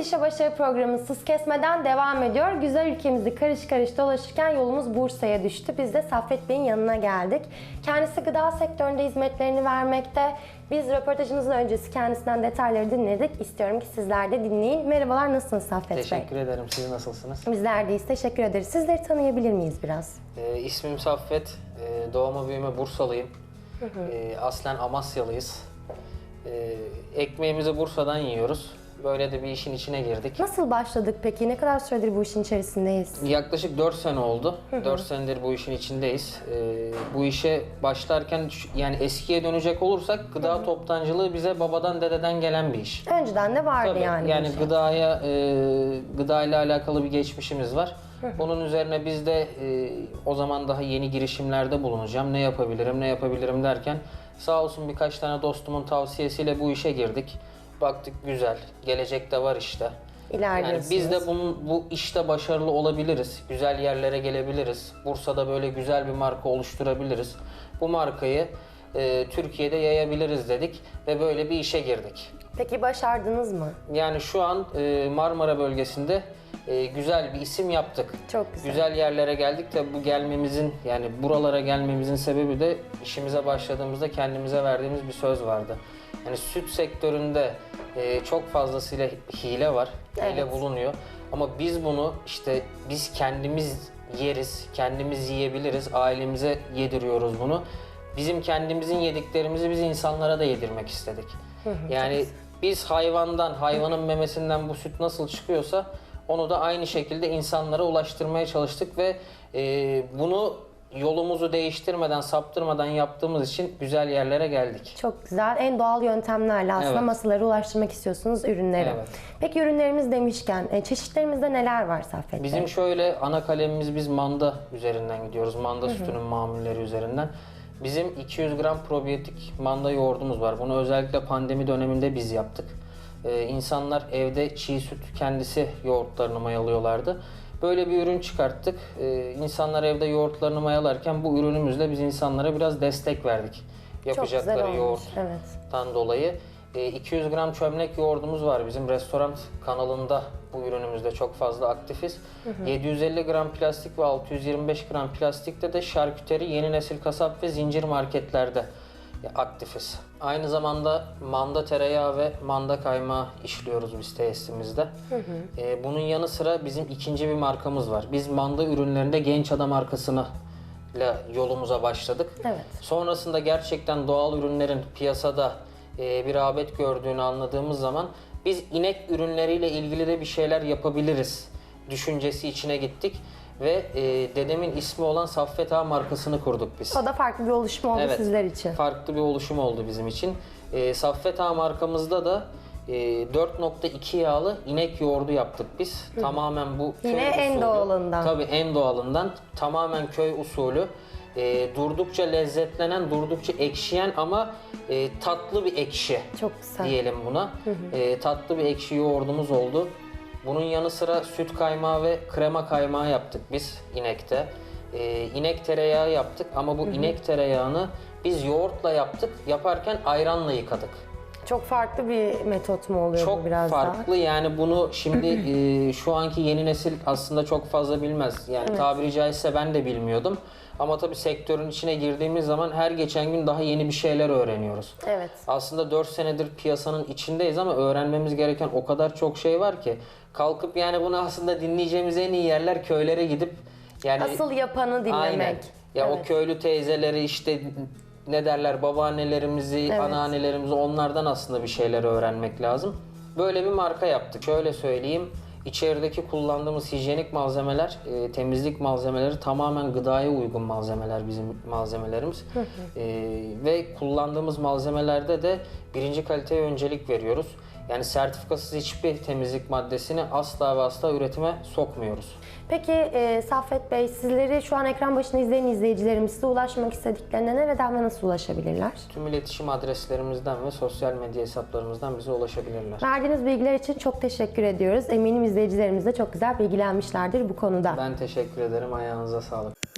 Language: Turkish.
İşe Başarı programı Sız Kesmeden devam ediyor. Güzel ülkemizi karış karış dolaşırken yolumuz Bursa'ya düştü. Biz de Saffet Bey'in yanına geldik. Kendisi gıda sektöründe hizmetlerini vermekte. Biz röportajımızın öncesi kendisinden detayları dinledik. İstiyorum ki sizler de dinleyin. Merhabalar nasılsınız Saffet Bey? Teşekkür ederim. Siz nasılsınız? Bizler deyiz. Teşekkür ederiz. Sizleri tanıyabilir miyiz biraz? Ee, ismim Saffet. Ee, doğma büyüme Bursalıyım. Ee, aslen Amasyalıyız. Ee, ekmeğimizi Bursa'dan yiyoruz. Böyle de bir işin içine girdik. Nasıl başladık peki? Ne kadar süredir bu işin içerisindeyiz? Yaklaşık 4 sene oldu. 4 senedir bu işin içindeyiz. Ee, bu işe başlarken yani eskiye dönecek olursak gıda toptancılığı bize babadan dededen gelen bir iş. Önceden de vardı Tabii, yani. yani şey. gıdaya e, gıda ile alakalı bir geçmişimiz var. Bunun üzerine biz de e, o zaman daha yeni girişimlerde bulunacağım. Ne yapabilirim, ne yapabilirim derken sağ olsun birkaç tane dostumun tavsiyesiyle bu işe girdik. Baktık güzel, gelecekte var işte. Yani biz de bunun, bu işte başarılı olabiliriz. Güzel yerlere gelebiliriz. Bursa'da böyle güzel bir marka oluşturabiliriz. Bu markayı e, Türkiye'de yayabiliriz dedik ve böyle bir işe girdik. Peki başardınız mı? Yani şu an e, Marmara bölgesinde e, güzel bir isim yaptık. Çok güzel. Güzel yerlere geldik de bu gelmemizin yani buralara gelmemizin sebebi de işimize başladığımızda kendimize verdiğimiz bir söz vardı. Yani süt sektöründe e, çok fazlasıyla hile var, hile Evet. bulunuyor. Ama biz bunu işte biz kendimiz yeriz, kendimiz yiyebiliriz, ailemize yediriyoruz bunu. Bizim kendimizin yediklerimizi biz insanlara da yedirmek istedik. Yani biz hayvandan, hayvanın memesinden bu süt nasıl çıkıyorsa onu da aynı şekilde insanlara ulaştırmaya çalıştık ve e, bunu yolumuzu değiştirmeden, saptırmadan yaptığımız için güzel yerlere geldik. Çok güzel. En doğal yöntemlerle aslında Evet. masalara ulaştırmak istiyorsunuz ürünleri. Evet. Peki ürünlerimiz demişken e, çeşitlerimizde neler var Saffet Bey? Bizim şöyle ana kalemimiz biz manda üzerinden gidiyoruz. Manda sütünün mamulleri üzerinden. Bizim 200 gram probiyotik manda yoğurdumuz var. Bunu özellikle pandemi döneminde biz yaptık. Ee, insanlar evde çiğ süt kendisi yoğurtlarını mayalıyorlardı. Böyle bir ürün çıkarttık. Ee, insanlar evde yoğurtlarını mayalarken bu ürünümüzle biz insanlara biraz destek verdik. Yapacakları güzel olmuş. yoğurt Evet. dolayı e, 200 gram çömlek yoğurdumuz var bizim restoran kanalında bu ürünümüzde çok fazla aktifiz. 750 gram plastik ve 625 gram plastikte de şarküteri yeni nesil kasap ve zincir marketlerde aktifiz. Aynı zamanda manda tereyağı ve manda kaymağı işliyoruz biz tesisimizde. E, bunun yanı sıra bizim ikinci bir markamız var. Biz manda ürünlerinde genç adam markasını ile yolumuza başladık. Evet. Sonrasında gerçekten doğal ürünlerin piyasada e, bir rağbet gördüğünü anladığımız zaman biz inek ürünleriyle ilgili de bir şeyler yapabiliriz düşüncesi içine gittik ve e, dedemin ismi olan Saffet Ağa markasını kurduk biz. O da farklı bir oluşum oldu sizler için. Farklı bir oluşum oldu bizim için. E, Saffet Ağa markamızda da e, 4.2 yağlı inek yoğurdu yaptık biz. Tamamen bu köy Yine en usulü. doğalından. Tabii en doğalından. Tamamen köy usulü. E, durdukça lezzetlenen, durdukça ekşiyen ama e, tatlı bir ekşi Çok güzel. diyelim buna. E, tatlı bir ekşi yoğurdumuz oldu. Bunun yanı sıra süt kaymağı ve krema kaymağı yaptık biz inekte. E, inek tereyağı yaptık ama bu inek tereyağını biz yoğurtla yaptık. Yaparken ayranla yıkadık. Çok farklı bir metot mu oluyor Çok bu biraz farklı yani bunu şimdi e, şu anki yeni nesil aslında çok fazla bilmez. Yani tabiri caizse ben de bilmiyordum. Ama tabii sektörün içine girdiğimiz zaman her geçen gün daha yeni bir şeyler öğreniyoruz. daha? Evet. Aslında 4 senedir piyasanın içindeyiz ama öğrenmemiz gereken o kadar çok şey var ki kalkıp yani bunu aslında dinleyeceğimiz en iyi yerler köylere gidip yani Asıl yapanı dinlemek. Aynen. Ya o köylü teyzeleri işte ne derler babaannelerimizi, Evet. anneannelerimizi onlardan aslında bir şeyler öğrenmek lazım. Böyle bir marka yaptık. Şöyle söyleyeyim. İçerideki kullandığımız hijyenik malzemeler, e, temizlik malzemeleri tamamen gıdaya uygun malzemeler bizim malzemelerimiz. E, ve kullandığımız malzemelerde de birinci kaliteye öncelik veriyoruz. Yani sertifikasız hiçbir temizlik maddesini asla ve asla üretime sokmuyoruz. Peki e, Saffet Bey sizleri şu an ekran başında izleyen izleyicilerimiz size ulaşmak istediklerine nereden ve nasıl ulaşabilirler? Tüm iletişim adreslerimizden ve sosyal medya hesaplarımızdan bize ulaşabilirler. Verdiğiniz bilgiler için çok teşekkür ediyoruz. Eminim izleyicilerimiz de çok güzel bilgilenmişlerdir bu konuda. Ben teşekkür ederim. Ayağınıza sağlık.